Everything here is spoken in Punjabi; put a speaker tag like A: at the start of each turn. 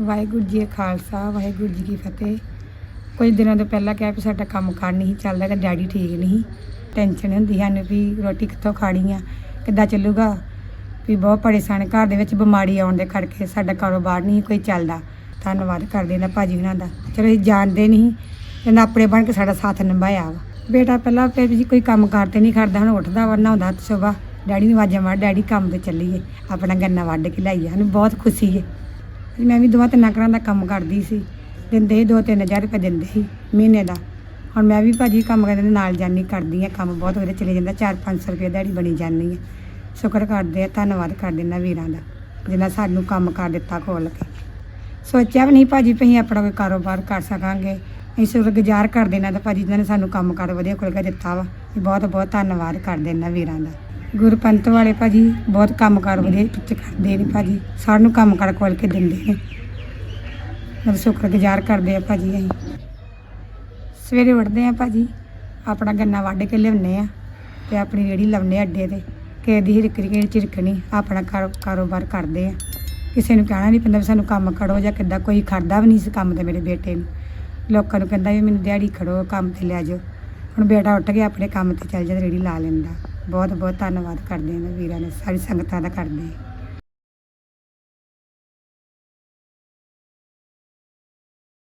A: ਵਾਹਿਗੁਰੂ ਜੀ ਖਾਲਸਾ, ਵਾਹਿਗੁਰੂ ਜੀ ਕੀ ਫਤਿਹ। ਕੁਝ ਦਿਨਾਂ ਤੋਂ ਪਹਿਲਾਂ ਕਿਹਾ ਵੀ ਸਾਡਾ ਕੰਮ ਕਾਰ ਨਹੀਂ ਚੱਲਦਾ, ਕਿ ਡੈਡੀ ਠੀਕ ਨਹੀਂ ਟੈਨਸ਼ਨ ਹੁੰਦੀ ਸਾਨੂੰ ਵੀ ਰੋਟੀ ਕਿੱਥੋਂ ਖਾਣੀ ਆ, ਕਿੱਦਾਂ ਚੱਲੂਗਾ। ਵੀ ਬਹੁਤ ਪਰੇਸ਼ਾਨ, ਘਰ ਦੇ ਵਿੱਚ ਬਿਮਾਰੀ ਆਉਣ ਦੇ ਕਰਕੇ ਸਾਡਾ ਕਾਰੋਬਾਰ ਨਹੀਂ ਕੋਈ ਚੱਲਦਾ। ਧੰਨਵਾਦ ਕਰਦੇ ਨੇ ਭਾਜੀ ਉਹਨਾਂ ਦਾ। ਚਲੋ ਅਸੀਂ ਜਾਣਦੇ ਨਹੀਂ ਇਹਨਾਂ ਆਪਣੇ ਬਣ ਕੇ ਸਾਡਾ ਸਾਥ ਨਿਭਾਇਆ ਵਾ। ਬੇਟਾ ਪਹਿਲਾਂ ਫਿਰ ਵੀ ਕੋਈ ਕੰਮ ਕਾਰ ਤੇ ਨਹੀਂ ਕਰਦਾ ਹੁਣ ਉੱਠਦਾ ਵਾ, ਨਹਾਉਂਦਾ ਸੁਬਾ ਡੈਡੀ ਨੂੰ ਆਵਾਜ਼ਾਂ ਮਾਰ, ਡੈਡੀ ਕੰਮ ਤੇ ਚੱਲੀਏ, ਆਪਣਾ ਗੰਨਾ ਵੱਢ ਕੇ ਲਾਈਏ। ਸਾਨੂੰ ਬਹੁਤ ਖੁਸ਼ੀ ਹੈ ਮੈਂ ਵੀ ਦੋਵਾਂ ਤਿੰਨਾਂ ਘਰਾਂ ਦਾ ਕੰਮ ਕਰਦੀ ਸੀ। ਦਿੰਦੇ ਸੀ ਦੋ ਤਿੰਨ ਹਜ਼ਾਰ ਰੁਪਏ ਦਿੰਦੇ ਸੀ ਮਹੀਨੇ ਦਾ। ਹੁਣ ਮੈਂ ਵੀ ਭਾਜੀ ਕੰਮ ਕਰਨ ਦੇ ਨਾਲ ਜਾਨੀ ਕਰਦੀ ਹਾਂ, ਕੰਮ ਬਹੁਤ ਵਧੀਆ ਚਲੇ ਜਾਂਦਾ 4-500 ਰੁਪਏ ਦਿਹਾੜੀ ਬਣੀ ਜਾਂਦੀ ਹੈ। ਸ਼ੁਕਰ ਕਰਦੇ ਆ ਧੰਨਵਾਦ ਕਰਦੇ ਇਹਨਾਂ ਵੀਰਾਂ ਦਾ ਜਿਨ੍ਹਾਂ ਸਾਨੂੰ ਕੰਮ ਕਰ ਦਿੱਤਾ ਖੋਲ ਕੇ। ਸੋਚਿਆ ਵੀ ਨਹੀਂ ਭਾਜੀ ਵੀ ਅਸੀਂ ਆਪਣਾ ਕੋਈ ਕਾਰੋਬਾਰ ਕਰ ਸਕਾਂਗੇ। ਅਸੀਂ ਸ਼ੁਕਰਗੁਜ਼ਾਰ ਕਰਦੇ ਇਹਨਾਂ ਦਾ ਭਾਜੀ ਜਿਨ੍ਹਾਂ ਨੇ ਸਾਨੂੰ ਕੰਮ ਕਰ ਵਧੀਆ ਖੋਲ ਕੇ ਦਿੱਤਾ ਵਾ। ਬਹੁਤ ਬਹੁਤ ਧੰਨਵਾਦ ਕਰਦੇ ਇਹਨਾਂ ਵੀਰਾਂ ਦਾ। ਗੁਰਪੰਤ ਵਾਲੇ ਭਾਜੀ ਬਹੁਤ ਕੰਮ ਕਾਰ ਵਧੀਆ ਪਿੱਛੇ ਕਰਦੇ ਨੇ ਭਾਜੀ। ਸਾਰਿਆਂ ਨੂੰ ਕੰਮ ਕਰ ਖੋਲ ਕੇ ਦਿੰਦੇ ਨੇ। ਮੈਂ ਸ਼ੁਕਰਗੁਜ਼ਾਰ ਕਰਦੇ ਆ ਭਾਜੀ ਅਸੀਂ। ਸਵੇਰੇ ਉੱਠਦੇ ਆ ਭਾਜੀ, ਆਪਣਾ ਗੰਨਾ ਵੱਢ ਕੇ ਲਿਆਉਂਦੇ ਆ ਤੇ ਆਪਣੀ ਰੇੜੀ ਲਾਉਂਦੇ ਆ ਅੱਡੇ ਤੇ। ਕਿਸੇ ਦੀ ਹਿਰਕਰੀ ਕਿਸੇ ਦੀ ਝਿਰਕਣੀ ਆਪਣਾ ਕਾਰੋ- ਕਾਰੋਬਾਰ ਕਰਦੇ ਆ। ਕਿਸੇ ਨੂੰ ਕਹਿਣਾ ਨਹੀਂ ਪੈਂਦਾ ਵੀ ਸਾਨੂੰ ਕੰਮ ਕਰੋ ਜਾਂ ਕਿੱਦਾਂ, ਕੋਈ ਖੜਦਾ ਵੀ ਨਹੀਂ ਸੀ ਕੰਮ ਤੇ ਮੇਰੇ ਬੇਟੇ ਨੂੰ। ਲੋਕਾਂ ਨੂੰ ਕਹਿੰਦਾ ਵੀ ਮੈਨੂੰ ਦਿਹਾੜੀ ਖੜੋ, ਕੰਮ ਤੇ ਲੈ ਜਾਓ। ਹੁਣ ਬੇਟਾ ਉੱਠ ਗਿਆ ਆਪਣੇ ਕੰਮ ਤੇ ਚੱਲ ਜਾਂਦਾ ਰੇੜੀ ਲਾ ਲੈਂਦਾ। ਬਹੁਤ ਬਹੁਤ ਧੰਨਵਾਦ ਕਰਦੇ ਨੇ ਵੀਰਾਂ ਨੇ ਸਾਰੀ ਸੰਗਤਾਂ ਦਾ ਕਰਦੇ